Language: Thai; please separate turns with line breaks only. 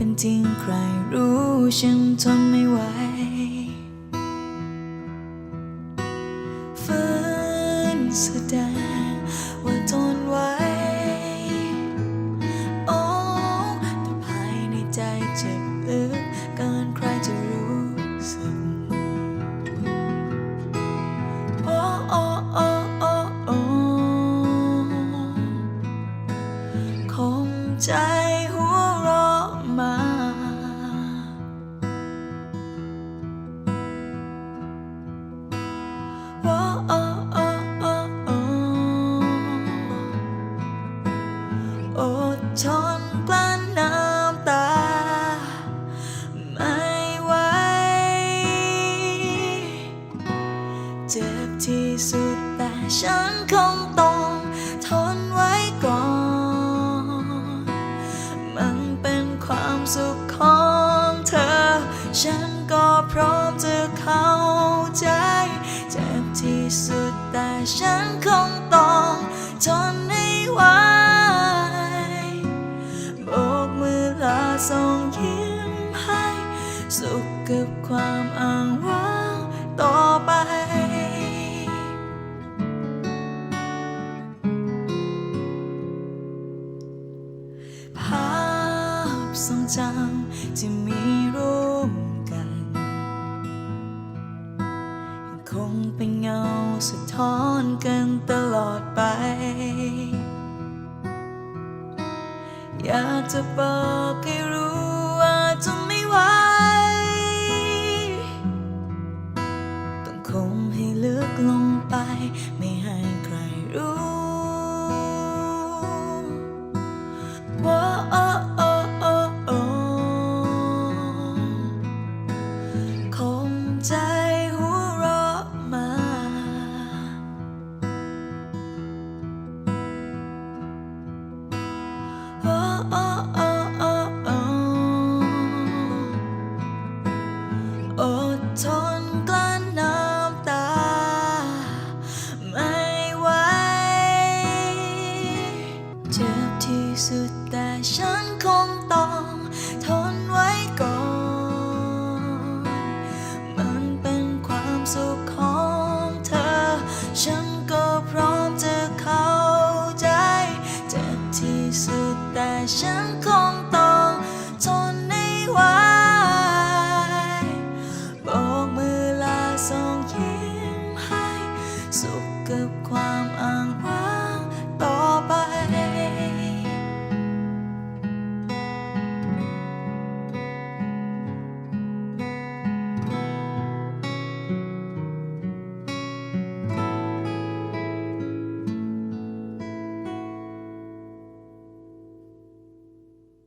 เป็นจริงใครรู้ฉันทนไม่ไหวฝืนสุดใจ เจ็บที่สุดแต่ฉันคงต้องทนไว้ก่อน มันเป็นความสุขของเธอ ฉันก็พร้อมจะเข้าใจ เจ็บที่สุดแต่ฉันคงต้องทนให้ไหวโบกมือลาส่งยิ้มให้ สุขกับความอ้างว้างต่อไป จำที่มีร่วมกัน คงเป็นเงาสะท้อนกันตลอดไป อยากจะบอกให้ ที่สุดแต่ฉันคงต้องทนไว้ก่อน มันเป็นความสุขของเธอ ฉันก็พร้อมจะเข้าใจ เจ็บที่สุดแต่ฉันคง